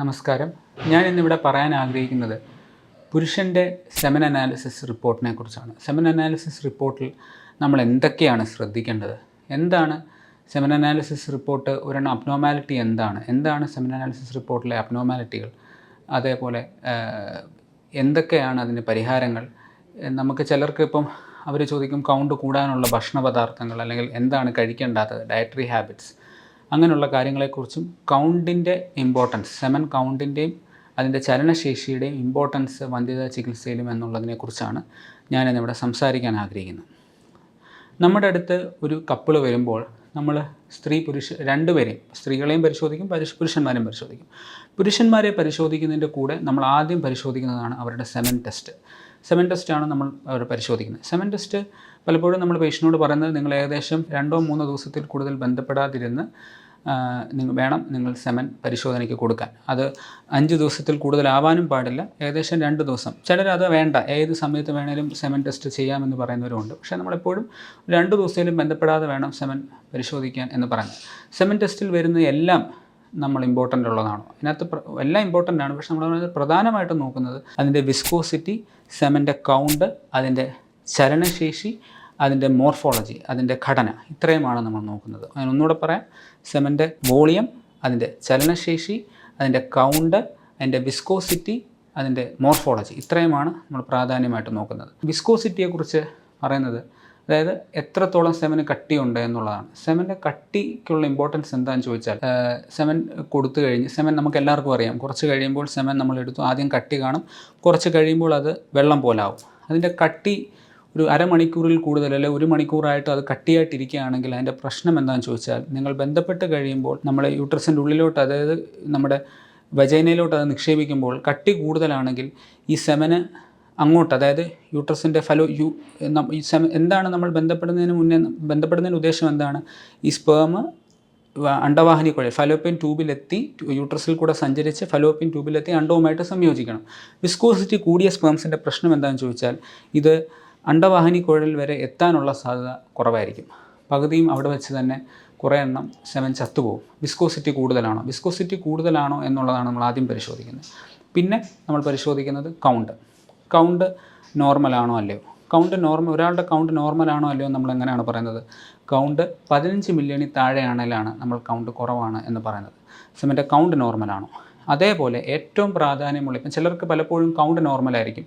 നമസ്കാരം. ഞാൻ ഇന്നിവിടെ പറയാൻ ആഗ്രഹിക്കുന്നത് പുരുഷന്റെ സെമൻ അനാലിസിസ് റിപ്പോർട്ടിനെ കുറിച്ചാണ്. സെമൻ അനാലിസിസ് റിപ്പോർട്ടിൽ നമ്മൾ എന്തൊക്കെയാണ് ശ്രദ്ധിക്കേണ്ടത്? എന്താണ് സെമൻ അനാലിസിസ് റിപ്പോർട്ട്? ഒരെണ്ണം അബ്നോമാലിറ്റി എന്താണ്? എന്താണ് സെമൻ അനാലിസിസ് റിപ്പോർട്ടിലെ അബ്നോമാലിറ്റികൾ അതേപോലെ എന്തൊക്കെയാണ് അതിന് പരിഹാരങ്ങൾ? നമുക്ക് ചിലർക്ക് ഇപ്പം അവർ ചോദിക്കും കൗണ്ട് കൂടാനുള്ള ഭക്ഷണ പദാർത്ഥങ്ങൾ അല്ലെങ്കിൽ എന്താണ് കഴിക്കേണ്ടാത്തത്? ഡയറ്ററി ഹാബിറ്റ്സ് അങ്ങനെയുള്ള കാര്യങ്ങളെക്കുറിച്ചും കൗണ്ടിന്റെ ഇമ്പോർട്ടൻസ് സെമൻ കൗണ്ടിന്റെയും അതിന്റെ ചലനശേഷിയുടെയും ഇമ്പോർട്ടൻസ് വന്ധ്യതാ ചികിത്സയിലും എന്നുള്ളതിനെക്കുറിച്ചാണ് ഞാനിന്നിവിടെ സംസാരിക്കാൻ ആഗ്രഹിക്കുന്നത്. നമ്മുടെ അടുത്ത് ഒരു കപ്പിൾ വരുമ്പോൾ നമ്മൾ സ്ത്രീ പുരുഷ രണ്ടുപേരെയും സ്ത്രീകളെയും പരിശോധിക്കും പുരുഷ പുരുഷന്മാരെയും പരിശോധിക്കും. പുരുഷന്മാരെ പരിശോധിക്കുന്നതിന്റെ കൂടെ നമ്മൾ ആദ്യം പരിശോധിക്കുന്നതാണ് അവരുടെ സെമൻ ടെസ്റ്റ് സെമൻ ടെസ്റ്റാണ് നമ്മൾ അവർ പരിശോധിക്കുന്നത്. സെമൻ ടെസ്റ്റ് പലപ്പോഴും നമ്മൾ പേഷ്യനോട് പറയുന്നത് നിങ്ങൾ ഏകദേശം രണ്ടോ മൂന്നോ ദിവസത്തിൽ കൂടുതൽ ബന്ധപ്പെടാതിരുന്ന് നിങ്ങൾ വേണം നിങ്ങൾ സെമൻ പരിശോധനയ്ക്ക് കൊടുക്കാൻ. അത് അഞ്ച് ദിവസത്തിൽ കൂടുതലാവാനും പാടില്ല. ഏകദേശം രണ്ട് ദിവസം. ചിലർ അത് വേണ്ട. ഏത് സമയത്ത് വേണേലും സെമൻ ടെസ്റ്റ് ചെയ്യാമെന്ന് പറയുന്നവരുണ്ട്. പക്ഷേ നമ്മളെപ്പോഴും രണ്ട് ദിവസത്തിലും ബന്ധപ്പെടാതെ വേണം സെമൻ പരിശോധിക്കാൻ എന്ന് പറയുന്നത്. സെമൻ ടെസ്റ്റിൽ വരുന്ന എല്ലാം നമ്മൾ ഇമ്പോർട്ടന്റ് ഉള്ളതാണോ. അതിനകത്ത് എല്ലാം ഇമ്പോർട്ടന്റ് ആണ്. പക്ഷേ നമ്മൾ പ്രധാനമായിട്ടും നോക്കുന്നത് അതിന്റെ വിസ്കോസിറ്റി സെമന്റെ കൗണ്ട് അതിന്റെ ചലനശേഷി അതിന്റെ മോർഫോളജി അതിന്റെ ഘടന ഇത്രയുമാണ് നമ്മൾ നോക്കുന്നത്. ഞാൻ ഒന്നുകൂടെ പറയാം. സെമന്റെ വോളിയം അതിന്റെ ചലനശേഷി അതിന്റെ കൗണ്ട് അതിന്റെ വിസ്കോസിറ്റി അതിന്റെ മോർഫോളജി ഇത്രയുമാണ് നമ്മൾ പ്രാധാന്യമായിട്ട് നോക്കുന്നത്. വിസ്കോസിറ്റിയെക്കുറിച്ച് പറയുന്നത് അതായത് എത്രത്തോളം സെമന് കട്ടിയുണ്ട് എന്നുള്ളതാണ്. സെമന്റെ കട്ടിക്കുള്ള ഇമ്പോർട്ടൻസ് എന്താണെന്ന് ചോദിച്ചാൽ സെമൻ കൊടുത്തു കഴിഞ്ഞ് സെമൻ നമുക്ക് എല്ലാവർക്കും അറിയാം. കുറച്ച് കഴിയുമ്പോൾ സെമൻ നമ്മൾ എടുത്തു ആദ്യം കട്ടി കാണും. കുറച്ച് കഴിയുമ്പോൾ അത് വെള്ളം പോലാവും അതിന്റെ കട്ടി ഒരു അരമണിക്കൂറിൽ കൂടുതൽ അല്ലെങ്കിൽ ഒരു മണിക്കൂറായിട്ട് അത് കട്ടിയായിട്ടിരിക്കുകയാണെങ്കിൽ അതിന്റെ പ്രശ്നം എന്താണെന്ന് ചോദിച്ചാൽ നിങ്ങൾ ബന്ധപ്പെട്ട് കഴിയുമ്പോൾ നമ്മുടെ യൂട്രസിന്റെ ഉള്ളിലോട്ട് അതായത് നമ്മുടെ വജൈനയിലോട്ട് അത് നിക്ഷേപിക്കുമ്പോൾ കട്ടി കൂടുതലാണെങ്കിൽ ഈ സെമന് അങ്ങോട്ട് അതായത് യൂട്രസിന്റെ ഫലോ യു എന്താണ് നമ്മൾ ബന്ധപ്പെടുന്നതിന് മുന്നേ ബന്ധപ്പെടുന്നതിന് ഉദ്ദേശം എന്താണ്? ഈ സ്പേം വ- അണ്ടവാഹിനി കുഴൽ ഫലോപ്പിൻ ട്യൂബിലെത്തി യൂട്രസിൽ കൂടെ സഞ്ചരിച്ച് ഫലോപ്പിൻ ട്യൂബിലെത്തി അണ്ടവുമായിട്ട് സംയോജിക്കണം. വിസ്കോസിറ്റി കൂടിയ സ്പേംസിന്റെ പ്രശ്നം എന്താണെന്ന് ചോദിച്ചാൽ ഇത് അണ്ടവാഹിനി കുഴൽ വരെ എത്താനുള്ള സാധ്യത കുറവായിരിക്കും. പകുതിയും അവിടെ വെച്ച് തന്നെ കുറേ എണ്ണം സെവൻ ചത്തുപോകും. വിസ്കോസിറ്റി കൂടുതലാണോ? വിസ്കോസിറ്റി കൂടുതലാണോ എന്നുള്ളതാണ് നമ്മൾ ആദ്യം പരിശോധിക്കുന്നത്. പിന്നെ നമ്മൾ പരിശോധിക്കുന്നത് കൗണ്ട് കൗണ്ട് നോർമലാണോ അല്ലയോ? കൗണ്ട് നോർമൽ ഒരാളുടെ കൗണ്ട് നോർമലാണോ അല്ലയോ നമ്മൾ എങ്ങനെയാണ് പറയുന്നത്? കൗണ്ട് പതിനഞ്ച് മില്യണിൽ താഴെയാണെങ്കിലാണ് നമ്മൾ കൗണ്ട് കുറവാണ് എന്ന് പറയുന്നത്. സിമന്റെ കൗണ്ട് നോർമലാണോ അതേപോലെ ഏറ്റവും പ്രാധാന്യമുള്ള ഇപ്പം ചിലർക്ക് പലപ്പോഴും കൗണ്ട് നോർമലായിരിക്കും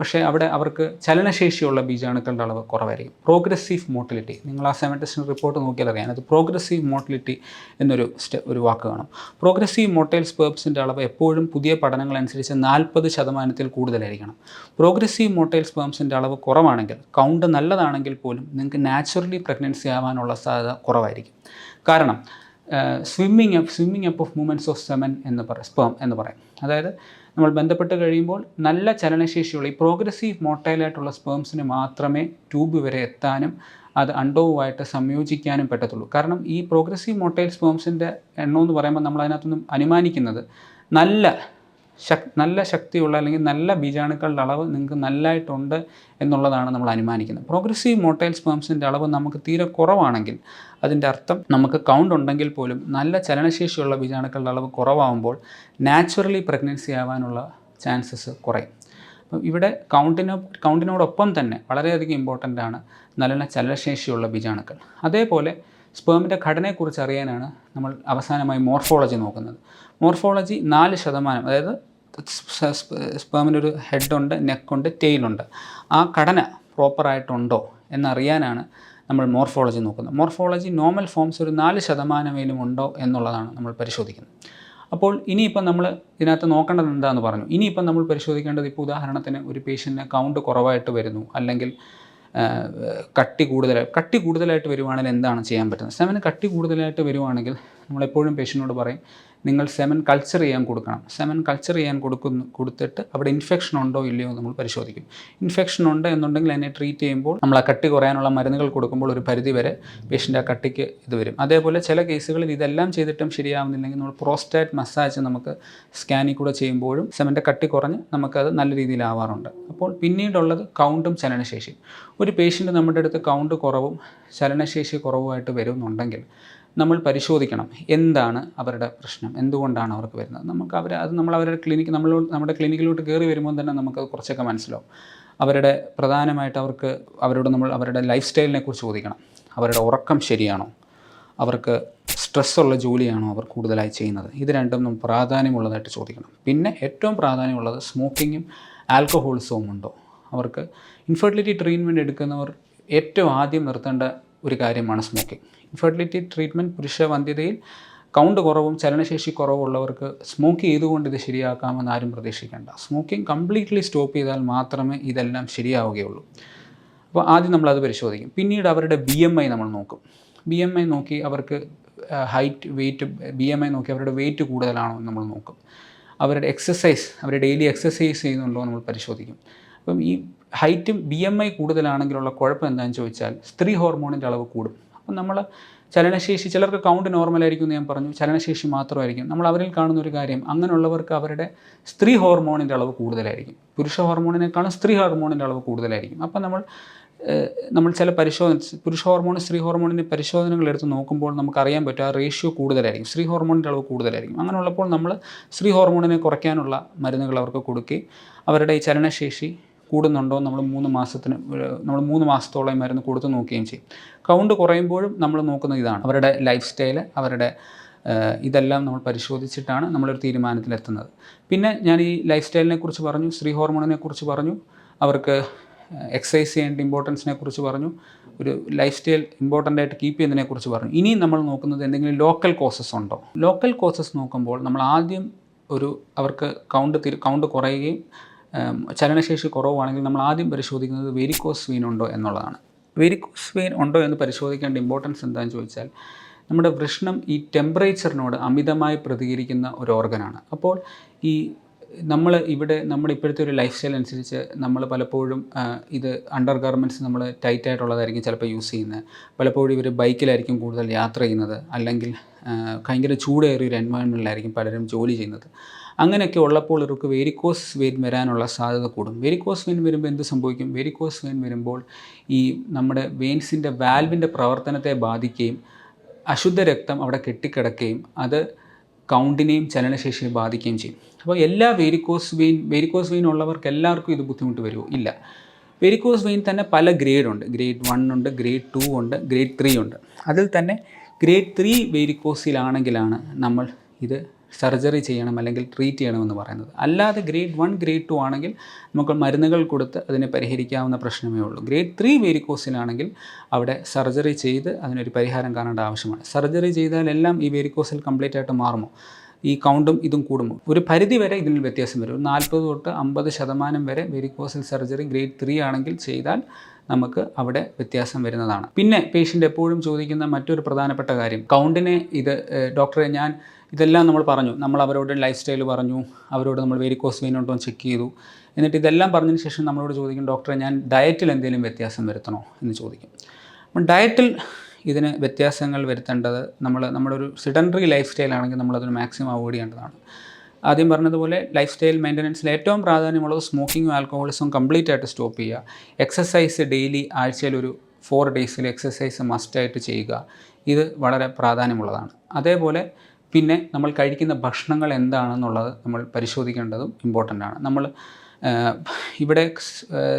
പക്ഷേ അവിടെ അവർക്ക് ചലനശേഷിയുള്ള ബീജാണുക്കളുടെ അളവ് കുറവായിരിക്കും. പ്രോഗ്രസീവ് മോട്ടിലിറ്റി നിങ്ങൾ ആ സെവൻ റിപ്പോർട്ട് നോക്കിയാൽ അറിയാം. അത് പ്രോഗ്രസീവ് മോട്ടിലിറ്റി എന്നൊരു സ്റ്റെ ഒരു വാക്ക് കാണും. പ്രോഗ്രസീവ് മോട്ടൈൽ സ്പേംസിന്റെ അളവ് എപ്പോഴും പുതിയ പഠനങ്ങൾ അനുസരിച്ച് നാൽപ്പത് ശതമാനത്തിൽ കൂടുതലായിരിക്കണം. പ്രോഗ്രസീവ് മോട്ടൈൽ സ്പേംസിന്റെ അളവ് കുറവാണെങ്കിൽ കൗണ്ട് നല്ലതാണെങ്കിൽ പോലും നിങ്ങൾക്ക് നാച്ചുറലി പ്രഗ്നൻസി ആവാനുള്ള സാധ്യത കുറവായിരിക്കും. കാരണം swimming swimming up of movements of semen എന്ന് പറയും സ്പേം എന്ന് പറയും. അതായത് നമ്മൾ ബന്ധപ്പെട്ട് കഴിയുമ്പോൾ നല്ല ചലനശേഷിയുള്ള ഈ പ്രോഗ്രസീവ് മോട്ടൈലായിട്ടുള്ള സ്പേംസിന് മാത്രമേ ട്യൂബ് വരെ എത്താനും അത് അണ്ടവുമായിട്ട് സംയോജിക്കാനും പറ്റത്തുള്ളൂ. കാരണം ഈ പ്രോഗ്രസീവ് മോട്ടൈൽ സ്പേംസിന്റെ എണ്ണം എന്ന് പറയുമ്പോൾ നമ്മൾ അതിനകത്തൊന്നും അനുമാനിക്കുന്നത് നല്ല ശക് നല്ല ശക്തിയുള്ള അല്ലെങ്കിൽ നല്ല ബീജാണുക്കളുടെ അളവ് നിങ്ങൾക്ക് നല്ലതായിട്ടുണ്ട് എന്നുള്ളതാണ് നമ്മൾ അനുമാനിക്കുന്നത്. പ്രോഗ്രസീവ് മോട്ടൈൽ സ്പേംസിന്റെ അളവ് നമുക്ക് തീരെ കുറവാണെങ്കിൽ അതിന്റെ അർത്ഥം നമുക്ക് കൗണ്ട് ഉണ്ടെങ്കിൽ പോലും നല്ല ചലനശേഷിയുള്ള ബീജാണുക്കളുടെ അളവ് കുറവാകുമ്പോൾ നാച്ചുറലി പ്രഗ്നൻസി ആവാനുള്ള ചാൻസസ് കുറയും. അപ്പം ഇവിടെ കൗണ്ടിനോ കൗണ്ടിനോടൊപ്പം തന്നെ വളരെയധികം ഇമ്പോർട്ടന്റ് ആണ് നല്ല ചലനശേഷിയുള്ള ബീജാണുക്കൾ. അതേപോലെ സ്പേമിന്റെ ഘടനയെക്കുറിച്ച് അറിയാനാണ് നമ്മൾ അവസാനമായി മോർഫോളജി നോക്കുന്നത്. മോർഫോളജി നാല് ശതമാനം അതായത് സ്പേമിന്റെ ഒരു ഹെഡുണ്ട് നെക്കുണ്ട് ടെയിലുണ്ട്. ആ ഘടന പ്രോപ്പറായിട്ടുണ്ടോ എന്നറിയാനാണ് നമ്മൾ മോർഫോളജി നോക്കുന്നത്. മോർഫോളജി നോർമൽ ഫോംസ് ഒരു നാല് ശതമാനമേലും ഉണ്ടോ എന്നുള്ളതാണ് നമ്മൾ പരിശോധിക്കുന്നത്. അപ്പോൾ ഇനിയിപ്പം നമ്മൾ ഇതിനകത്ത് നോക്കേണ്ടത് എന്താണെന്ന് പറഞ്ഞു. ഇനിയിപ്പം നമ്മൾ പരിശോധിക്കേണ്ടത് ഇപ്പോൾ ഉദാഹരണത്തിന് ഒരു പേഷ്യന്റിന് കൗണ്ട് കുറവായിട്ട് വരുന്നു അല്ലെങ്കിൽ കട്ടി കൂടുതലായി കട്ടി കൂടുതലായിട്ട് വരുവാണെങ്കിൽ എന്താണ് ചെയ്യാൻ പറ്റുന്നത്? സെമന് കട്ടി കൂടുതലായിട്ട് വരുവാണെങ്കിൽ നമ്മളെപ്പോഴും പേഷ്യന്റിനോട് പറയും നിങ്ങൾ സെമൻ കൾച്ചർ ചെയ്യാൻ കൊടുക്കണം. സെമൻ കൾച്ചർ ചെയ്യാൻ കൊടുക്കുന്നു കൊടുത്തിട്ട് അവിടെ ഇൻഫെക്ഷൻ ഉണ്ടോ ഇല്ലയോ നമ്മൾ പരിശോധിക്കും. ഇൻഫെക്ഷൻ ഉണ്ട് എന്നുണ്ടെങ്കിൽ അതിനെ ട്രീറ്റ് ചെയ്യുമ്പോൾ നമ്മൾ ആ കട്ടി കുറയാനുള്ള മരുന്നുകൾ കൊടുക്കുമ്പോൾ ഒരു പരിധി വരെ പേഷ്യന്റ് ആ കട്ടിക്ക് ഇത് വരും. അതേപോലെ ചില കേസുകളിൽ ഇതെല്ലാം ചെയ്തിട്ടും ശരിയാവുന്നില്ലെങ്കിൽ നമ്മൾ പ്രോസ്റ്റാറ്റ് മസാജ് നമുക്ക് സ്കാനിൽ കൂടെ ചെയ്യുമ്പോഴും സെമന്റെ കട്ടി കുറഞ്ഞ് നമുക്കത് നല്ല രീതിയിലാവാറുണ്ട് അപ്പോൾ പിന്നീടുള്ളത് കൗണ്ടും ചലനശേഷിയും ഒരു പേഷ്യന്റ് നമ്മുടെ അടുത്ത് കൗണ്ട് കുറവും ചലനശേഷി കുറവുമായിട്ട് വരുന്നുണ്ടെങ്കിൽ നമ്മൾ പരിശോധിക്കണം. എന്താണ് അവരുടെ പ്രശ്നം? എന്തുകൊണ്ടാണ് അവർക്ക് വരുന്നത്? നമുക്ക് അവർ അത് നമ്മൾ അവരുടെ ക്ലിനിക്ക് നമ്മൾ നമ്മുടെ ക്ലിനിക്കിലോട്ട് കയറി വരുമ്പോൾ തന്നെ നമുക്ക് കുറച്ചൊക്കെ മനസ്സിലാവും. അവരുടെ പ്രധാനമായിട്ട് അവർക്ക് അവരോട് നമ്മൾ അവരുടെ ലൈഫ് സ്റ്റൈലിനെ കുറിച്ച് ചോദിക്കണം. അവരുടെ ഉറക്കം ശരിയാണോ? അവർക്ക് സ്ട്രെസ്സുള്ള ജോലിയാണോ അവർ കൂടുതലായി ചെയ്യുന്നത്? ഇത് രണ്ടും നമ്മൾ പ്രാധാന്യമുള്ളതായിട്ട് ചോദിക്കണം. പിന്നെ ഏറ്റവും പ്രാധാന്യമുള്ളത് സ്മോക്കിങ്ങും ആൽക്കഹോളിസവും ഉണ്ടോ? അവർക്ക് ഇൻഫെർട്ടിലിറ്റി ട്രീറ്റ്മെന്റ് എടുക്കുന്നവർ ഏറ്റവും ആദ്യം നിർത്തേണ്ട ഒരു കാര്യമാണ് സ്മോക്കിംഗ് ഇൻഫെർട്ടിലിറ്റി ട്രീറ്റ്മെന്റ് പുരുഷ വന്ധ്യതയിൽ കൗണ്ട് കുറവും ചലനശേഷി കുറവുള്ളവർക്ക് സ്മോക്ക് ചെയ്തുകൊണ്ട് ഇത് ശരിയാക്കാമെന്ന് ആരും പ്രതീക്ഷിക്കേണ്ട. സ്മോക്കിംഗ് കംപ്ലീറ്റ്ലി സ്റ്റോപ്പ് ചെയ്താൽ മാത്രമേ ഇതെല്ലാം ശരിയാവുകയുള്ളൂ. അപ്പോൾ ആദ്യം നമ്മളത് പരിശോധിക്കും. പിന്നീട് അവരുടെ ബി എം ഐ നമ്മൾ നോക്കും. ബി എം ഐ നോക്കി അവർക്ക് height weight B M I നോക്കി അവരുടെ വെയിറ്റ് കൂടുതലാണോ എന്ന് നമ്മൾ നോക്കും. അവരുടെ എക്സസൈസ് അവർ ഡെയിലി എക്സസൈസ് ചെയ്യുന്നുണ്ടോ നമ്മൾ പരിശോധിക്കും. അപ്പം ഈ ഹൈറ്റും ബി എം ഐ കൂടുതലാണെങ്കിലുള്ള കുഴപ്പം എന്താണെന്ന് ചോദിച്ചാൽ സ്ത്രീ ഹോർമോണിന്റെ അളവ് കൂടും. അപ്പം നമ്മൾ ചലനശേഷി ചിലർക്ക് കൗണ്ട് നോർമലായിരിക്കും എന്ന് ഞാൻ പറഞ്ഞു. ചലനശേഷി മാത്രമായിരിക്കും. നമ്മൾ അവരിൽ കാണുന്ന ഒരു കാര്യം അങ്ങനെയുള്ളവർക്ക് അവരുടെ സ്ത്രീ ഹോർമോണിന്റെ അളവ് കൂടുതലായിരിക്കും. പുരുഷ ഹോർമോണിനേക്കാളും സ്ത്രീ ഹോർമോണിന്റെ അളവ് കൂടുതലായിരിക്കും. അപ്പം നമ്മൾ നമ്മൾ ചില പരിശോധന പുരുഷ ഹോർമോൺ സ്ത്രീ ഹോർമോണിന്റെ പരിശോധനകൾ എടുത്ത് നോക്കുമ്പോൾ നമുക്കറിയാൻ പറ്റും ആ റേഷ്യോ കൂടുതലായിരിക്കും. സ്ത്രീ ഹോർമോണിന്റെ അളവ് കൂടുതലായിരിക്കും. അങ്ങനെയുള്ളപ്പോൾ നമ്മൾ സ്ത്രീ ഹോർമോണിനെ കുറയ്ക്കാനുള്ള മരുന്നുകൾ അവർക്ക് കൊടുക്കുകയും അവരുടെ ഈ ചലനശേഷി കൂടുന്നുണ്ടോ നമ്മൾ മൂന്ന് മാസത്തിന് നമ്മൾ മൂന്ന് മാസത്തോളം മരുന്ന് കൊടുത്ത് നോക്കുകയും ചെയ്യും. കൗണ്ട് കുറയുമ്പോഴും നമ്മൾ നോക്കുന്നത് ഇതാണ്. അവരുടെ ലൈഫ് സ്റ്റൈൽ അവരുടെ ഇതെല്ലാം നമ്മൾ പരിശോധിച്ചിട്ടാണ് നമ്മളൊരു തീരുമാനത്തിലെത്തുന്നത്. പിന്നെ ഞാൻ ഈ ലൈഫ് സ്റ്റൈലിനെ കുറിച്ച് പറഞ്ഞു സ്ത്രീ ഹോർമോണിനെ കുറിച്ച് പറഞ്ഞു അവർക്ക് എക്സസൈസ് ചെയ്യേണ്ട ഇമ്പോർട്ടൻസിനെ കുറിച്ച് പറഞ്ഞു ഒരു ലൈഫ് സ്റ്റൈൽ ഇമ്പോർട്ടന്റ് ആയിട്ട് കീപ്പ് ചെയ്യുന്നതിനെ കുറിച്ച് പറഞ്ഞു. ഇനി നമ്മൾ നോക്കുന്നത് എന്തെങ്കിലും ലോക്കൽ കോസസ് ഉണ്ടോ? ലോക്കൽ കോസസ് നോക്കുമ്പോൾ നമ്മൾ ആദ്യം ഒരു അവർക്ക് കൗണ്ട് കൗണ്ട് കുറയുകയും ചലനശേഷി കുറവാണെങ്കിൽ നമ്മൾ ആദ്യം പരിശോധിക്കുന്നത് വെരിക്കോസ് വെയിൻ ഉണ്ടോ എന്നുള്ളതാണ്. വെരിക്കോസ് വെയിൻ ഉണ്ടോ എന്ന് പരിശോധിക്കേണ്ട ഇമ്പോർട്ടൻസ് എന്താണെന്ന് ചോദിച്ചാൽ നമ്മുടെ വൃഷ്ണം ഈ ടെമ്പറേച്ചറിനോട് അമിതമായി പ്രതികരിക്കുന്ന ഒരു ഓർഗനാണ് അപ്പോൾ ഈ നമ്മൾ ഇവിടെ നമ്മുടെ ഇപ്പോഴത്തെ ഒരു ലൈഫ് സ്റ്റൈൽ അനുസരിച്ച് നമ്മൾ പലപ്പോഴും ഇത് അണ്ടർ ഗാർമെന്റ്സ് നമ്മൾ ടൈറ്റ് ആയിട്ടുള്ളതായിരിക്കും ചിലപ്പോൾ യൂസ് ചെയ്യുന്നത്. പലപ്പോഴും ഇവർ ബൈക്കിലായിരിക്കും കൂടുതൽ യാത്ര ചെയ്യുന്നത്. അല്ലെങ്കിൽ ഭയങ്കര ചൂടേറിയ ഒരു എൻവയോൺമെന്റിലായിരിക്കും പലരും ജോലി ചെയ്യുന്നത്. അങ്ങനെയൊക്കെ ഉള്ളപ്പോൾ ഇവർക്ക് വെരിക്കോസ് വെയിൻ വരാനുള്ള സാധ്യത കൂടും. വെരിക്കോസ് വെയിൻ വരുമ്പോൾ എന്ത് സംഭവിക്കും? വെരിക്കോസ് വെയിൻ വരുമ്പോൾ ഈ നമ്മുടെ വെയിൻസിന്റെ വാൽവിന്റെ പ്രവർത്തനത്തെ ബാധിക്കുകയും അശുദ്ധ രക്തം അവിടെ കെട്ടിക്കിടക്കുകയും അത് കൗണ്ടിനെയും ചലനശേഷിയെ ബാധിക്കുകയും ചെയ്യും. അപ്പോൾ എല്ലാ വെരിക്കോസ് വെയിൻ വെരിക്കോസ് വെയിൻ ഉള്ളവർക്ക് എല്ലാവർക്കും ഇത് ബുദ്ധിമുട്ട് വരുമോ? ഇല്ല. വെരിക്കോസ് വെയിൻ തന്നെ പല ഗ്രേഡ് ഉണ്ട്. ഗ്രേഡ് വൺ ഉണ്ട് ഗ്രേഡ് ടു ഉണ്ട് ഗ്രേഡ് ത്രീ ഉണ്ട്. അതിൽ തന്നെ ഗ്രേഡ് ത്രീ വെരിക്കോസിലാണെങ്കിലാണ് നമ്മൾ ഇത് സർജറി ചെയ്യണം അല്ലെങ്കിൽ ട്രീറ്റ് ചെയ്യണമെന്ന് പറയുന്നത്. അല്ലാതെ ഗ്രേഡ് വൺ ഗ്രേഡ് ടു ആണെങ്കിൽ നമുക്ക് മരുന്നുകൾ കൊടുത്ത് അതിനെ പരിഹരിക്കാവുന്ന പ്രശ്നമേ ഉള്ളൂ. ഗ്രേഡ് ത്രീ വേരിക്കോസിലാണെങ്കിൽ അവിടെ സർജറി ചെയ്ത് അതിനൊരു പരിഹാരം കാണേണ്ട ആവശ്യമാണ്. സർജറി ചെയ്താൽ എല്ലാം ഈ വേരിക്കോസിൽ കംപ്ലീറ്റ് ആയിട്ട് മാറുമോ? ഈ കൗണ്ടും ഇതും കൂടുമോ? ഒരു പരിധി വരെ ഇതിൽ വ്യത്യാസം വരും. നാൽപ്പത് തൊട്ട് അമ്പത് ശതമാനം വരെ വെരിക്കോസിൽ സർജറി ഗ്രേഡ് ത്രീ ആണെങ്കിൽ ചെയ്താൽ നമുക്ക് അവിടെ വ്യത്യാസം വരുന്നതാണ്. പിന്നെ പേഷ്യന്റ് എപ്പോഴും ചോദിക്കുന്ന മറ്റൊരു പ്രധാനപ്പെട്ട കാര്യം. കൗണ്ടിനെ ഇത് ഡോക്ടറെ ഞാൻ ഇതെല്ലാം നമ്മൾ പറഞ്ഞു. നമ്മൾ അവരോട് ലൈഫ് സ്റ്റൈൽ പറഞ്ഞു. അവരോട് നമ്മൾ വെരിക്കോസ് വെയിൻ ഉണ്ടോ എന്ന് ചെക്ക് ചെയ്തു. എന്നിട്ട് ഇതെല്ലാം പറഞ്ഞതിന് ശേഷം നമ്മളോട് ചോദിക്കും ഡോക്ടറെ ഞാൻ ഡയറ്റിൽ എന്തെങ്കിലും വ്യത്യാസം വരുത്തണോ? എന്ന് ചോദിക്കും. അപ്പം ഡയറ്റിൽ ഇതിന് വ്യത്യാസങ്ങൾ വരുത്തേണ്ടത് നമ്മൾ നമ്മുടെ ഒരു സിഡൻഡറി ലൈഫ് സ്റ്റൈൽ ആണെങ്കിൽ നമ്മളതിന് മാക്സിമം അവോയ്ഡ് ചെയ്യേണ്ടതാണ്. ആദ്യം പറഞ്ഞതുപോലെ ലൈഫ് സ്റ്റൈൽ മെയിന്റനൻസിൽ ഏറ്റവും പ്രാധാന്യമുള്ളത് സ്മോക്കിങ്ങും ആൽക്കോഹോളിസും കംപ്ലീറ്റ് ആയിട്ട് സ്റ്റോപ്പ് ചെയ്യുക. എക്സസൈസ് ഡെയിലി ആഴ്ചയിൽ ഒരു ഫോർ ഡേയ്സിൽ എക്സസൈസ് മസ്റ്റായിട്ട് ചെയ്യുക. ഇത് വളരെ പ്രാധാന്യമുള്ളതാണ്. അതേപോലെ പിന്നെ നമ്മൾ കഴിക്കുന്ന ഭക്ഷണങ്ങൾ എന്താണെന്നുള്ളത് നമ്മൾ പരിശോധിക്കേണ്ടതും ഇമ്പോർട്ടന്റ് ആണ്. നമ്മൾ ഇവിടെ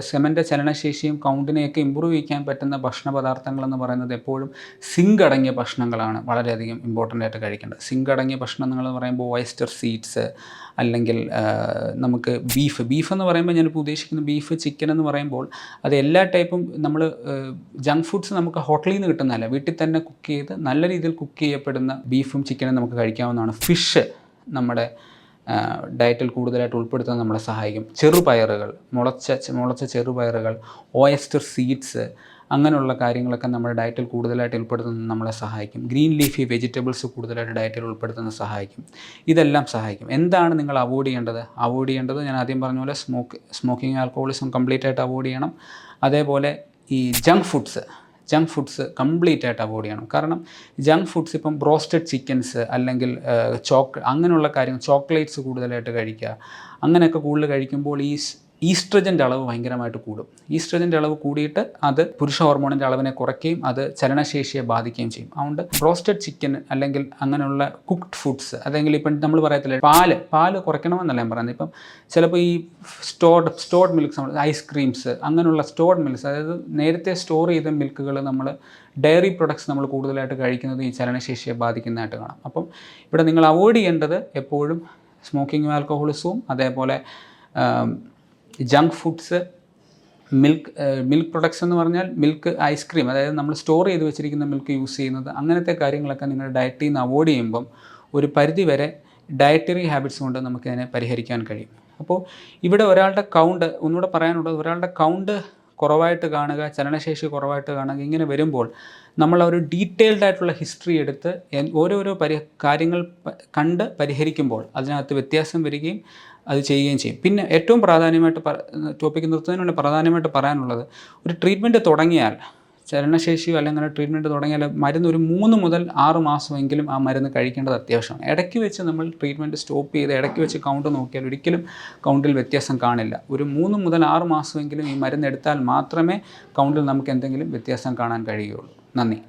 സെമന്റെ ചലനശേഷിയും കൗണ്ടിനെയൊക്കെ ഇമ്പ്രൂവ് ചെയ്യാൻ പറ്റുന്ന ഭക്ഷണ പദാർത്ഥങ്ങൾ എന്ന് പറയുന്നത് എപ്പോഴും സിങ്ക് അടങ്ങിയ ഭക്ഷണങ്ങളാണ് വളരെയധികം ഇമ്പോർട്ടന്റ് ആയിട്ട് കഴിക്കേണ്ടത്. സിങ്ക് അടങ്ങിയ ഭക്ഷണങ്ങൾ എന്ന് പറയുമ്പോൾ വൈസ്റ്റർ സീഡ്സ് അല്ലെങ്കിൽ നമുക്ക് ബീഫ് ബീഫ് എന്ന് പറയുമ്പോൾ ഞാനിപ്പോൾ ഉദ്ദേശിക്കുന്ന ബീഫ് ചിക്കൻ എന്ന് പറയുമ്പോൾ അത് എല്ലാ ടൈപ്പും നമ്മൾ ജങ്ക് ഫുഡ്സ് നമുക്ക് ഹോട്ടലിൽ നിന്ന് കിട്ടുന്നതല്ല. വീട്ടിൽ തന്നെ കുക്ക് ചെയ്ത് നല്ല രീതിയിൽ കുക്ക് ചെയ്യപ്പെടുന്ന ബീഫും ചിക്കനും നമുക്ക് കഴിക്കാവുന്നതാണ്. ഫിഷ് നമ്മുടെ ഡയറ്റിൽ കൂടുതലായിട്ട് ഉൾപ്പെടുത്താൻ നമ്മളെ സഹായിക്കും. ചെറുപയറുകൾ മുളച്ച മുളച്ച ചെറുപയറുകൾ ഓയസ്റ്റർ സീഡ്സ് അങ്ങനെയുള്ള കാര്യങ്ങളൊക്കെ നമ്മുടെ ഡയറ്റിൽ കൂടുതലായിട്ട് ഉൾപ്പെടുത്തുന്നത് നമ്മളെ സഹായിക്കും. ഗ്രീൻ ലീഫി വെജിറ്റബിൾസ് കൂടുതലായിട്ട് ഡയറ്റിൽ ഉൾപ്പെടുത്തുന്നത് സഹായിക്കും. ഇതെല്ലാം സഹായിക്കും. എന്താണ് നിങ്ങൾ അവോയ്ഡ് ചെയ്യേണ്ടത്? അവോയ്ഡ് ചെയ്യേണ്ടത് ഞാൻ ആദ്യം പറഞ്ഞ പോലെ സ്മോക്ക് സ്മോക്കിംഗ് ആൽക്കഹോളിസം കംപ്ലീറ്റ് ആയിട്ട് അവോയ്ഡ് ചെയ്യണം. അതേപോലെ ഈ junk foods junk foods complete ആയിട്ട് അവോയ്ഡ് ചെയ്യണം. കാരണം ജങ്ക് ഫുഡ്സ് ഇപ്പം ബ്രോസ്റ്റഡ് ചിക്കൻസ് അല്ലെങ്കിൽ ചോക്ക് അങ്ങനെയുള്ള കാര്യങ്ങൾ ചോക്ലേറ്റ്സ് കൂടുതലായിട്ട് കഴിക്കുക. അങ്ങനെയൊക്കെ കൂടുതൽ കഴിക്കുമ്പോൾ ഈ ഈസ്ട്രജന്റെ അളവ് ഭയങ്കരമായിട്ട് കൂടും. ഈസ്ട്രജന്റെ അളവ് കൂടിയിട്ട് അത് പുരുഷ ഹോർമോണിന്റെ അളവിനെ കുറയ്ക്കുകയും അത് ചലനശേഷിയെ ബാധിക്കുകയും ചെയ്യും. അതുകൊണ്ട് റോസ്റ്റഡ് ചിക്കൻ അല്ലെങ്കിൽ അങ്ങനെയുള്ള കുക്ക്ഡ് ഫുഡ്സ് അല്ലെങ്കിൽ ഇപ്പം നമ്മൾ പറയത്തില്ല പാൽ പാൽ കുറയ്ക്കണമെന്നല്ല ഞാൻ പറയുന്നത്. ഇപ്പം ചിലപ്പോൾ ഈ stored stored milks ice creams അങ്ങനെയുള്ള സ്റ്റോർഡ് മിൽക്സ് അതായത് നേരത്തെ സ്റ്റോർ ചെയ്ത മിൽക്കുകൾ നമ്മൾ ഡയറി പ്രൊഡക്ട്സ് നമ്മൾ കൂടുതലായിട്ട് കഴിക്കുന്നത് ഈ ചലനശേഷിയെ ബാധിക്കുന്നതായിട്ട് കാണാം. അപ്പം ഇവിടെ നിങ്ങൾ അവോയ്ഡ് ചെയ്യേണ്ടത് എപ്പോഴും സ്മോക്കിംഗ് ആൽക്കഹോളിസവും അതേപോലെ junk foods milk milk products എന്ന് പറഞ്ഞാൽ മിൽക്ക് ഐസ്ക്രീം അതായത് നമ്മൾ സ്റ്റോർ ചെയ്ത് വെച്ചിരിക്കുന്ന മിൽക്ക് യൂസ് ചെയ്യുന്നത് അങ്ങനത്തെ കാര്യങ്ങളൊക്കെ നിങ്ങൾ ഡയറ്റിൽ നിന്ന് അവോയ്ഡ് ചെയ്യുമ്പം ഒരു പരിധി വരെ ഡയറ്ററി ഹാബിറ്റ്സ് കൊണ്ട് നമുക്കതിനെ പരിഹരിക്കാൻ കഴിയും. അപ്പോൾ ഇവിടെ ഒരാളുടെ കൗണ്ട് ഒന്നുകൂടെ പറയാനുള്ളത് ഒരാളുടെ കൗണ്ട് കുറവായിട്ട് കാണുക ചലനശേഷി കുറവായിട്ട് കാണുക ഇങ്ങനെ വരുമ്പോൾ നമ്മൾ ഒരു ഡീറ്റെയിൽഡ് ആയിട്ടുള്ള ഹിസ്റ്ററി എടുത്ത് ഓരോരോ പരി കാര്യങ്ങൾ കണ്ട് പരിഹരിക്കുമ്പോൾ അതിനകത്ത് വ്യത്യാസം വരികയും അത് ചെയ്യുകയും ചെയ്യും. പിന്നെ ഏറ്റവും പ്രാധാന്യമായിട്ട് ടോപ്പിക്ക് നിർത്തുന്നതിന് വേണ്ടി പ്രധാനമായിട്ട് പറയാനുള്ളത് ഒരു ട്രീറ്റ്മെന്റ് തുടങ്ങിയാൽ ചലനശേഷിയോ അല്ലെങ്കിൽ ട്രീറ്റ്മെന്റ് തുടങ്ങിയാൽ മരുന്ന് ഒരു മൂന്ന് മുതൽ ആറ് മാസമെങ്കിലും ആ മരുന്ന് കഴിക്കേണ്ടത് അത്യാവശ്യമാണ്. ഇടയ്ക്ക് വെച്ച് നമ്മൾ ട്രീറ്റ്മെന്റ് സ്റ്റോപ്പ് ചെയ്ത് ഇടയ്ക്ക് വെച്ച് കൗണ്ട് നോക്കിയാൽ ഒരിക്കലും കൗണ്ടിൽ വ്യത്യാസം കാണില്ല. ഒരു മൂന്ന് മുതൽ ആറ് മാസമെങ്കിലും ഈ മരുന്ന് എടുത്താൽ മാത്രമേ കൗണ്ടിൽ നമുക്ക് എന്തെങ്കിലും വ്യത്യാസം കാണാൻ കഴിയുകയുള്ളൂ നന്ദി.